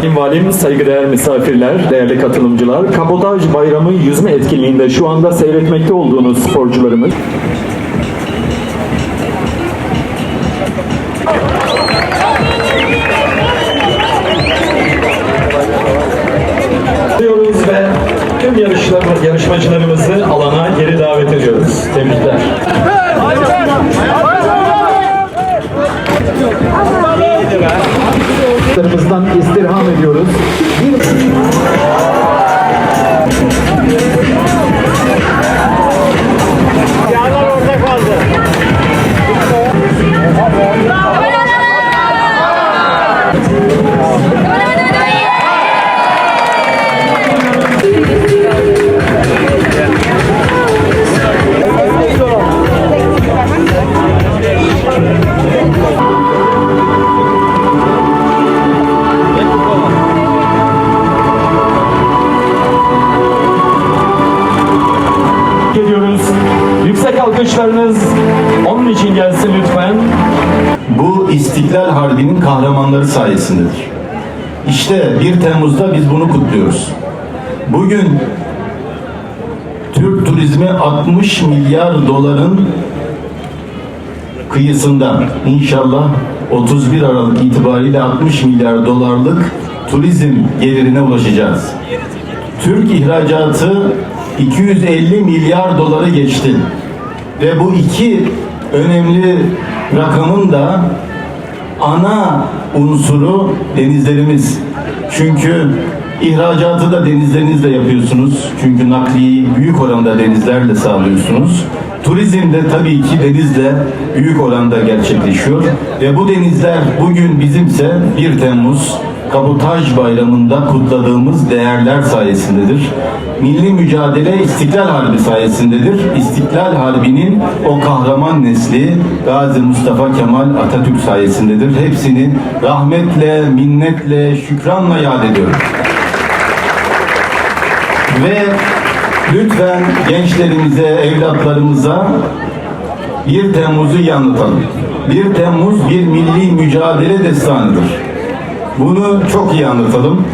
Sayın Valim, saygıdeğer misafirler, değerli katılımcılar, Kabotaj Bayramı yüzme etkinliğinde şu anda seyretmekte olduğunuz sporcularımız diyoruz ve tüm yarışlar, yarışmacılarımızı alana geri davet ediyoruz. Tebrikler. Gelsin lütfen. Bu İstiklal Harbi'nin kahramanları sayesindedir. İşte 1 Temmuz'da biz bunu kutluyoruz. Bugün Türk turizmi 60 milyar doların kıyısında inşallah 31 Aralık itibariyle 60 milyar dolarlık turizm gelirine ulaşacağız. Türk ihracatı 250 milyar doları geçti. Ve bu iki önemli rakamın da ana unsuru denizlerimiz. Çünkü ihracatı da denizlerinizle yapıyorsunuz. Çünkü nakliyi büyük oranda denizlerle sağlıyorsunuz. Turizm de tabii ki denizle büyük oranda gerçekleşiyor. Ve bu denizler bugün bizimse 1 Temmuz Kabotaj Bayramı'nda kutladığımız değerler sayesindedir. Milli mücadele İstiklal Harbi sayesindedir. İstiklal Harbi'nin o kahraman nesli Gazi Mustafa Kemal Atatürk sayesindedir. Hepsini rahmetle, minnetle, şükranla yad ediyorum. Ve lütfen gençlerimize, evlatlarımıza 1 Temmuz'u iyi anlatalım. 1 Temmuz bir milli mücadele destanıdır. Bunu çok iyi anlatalım.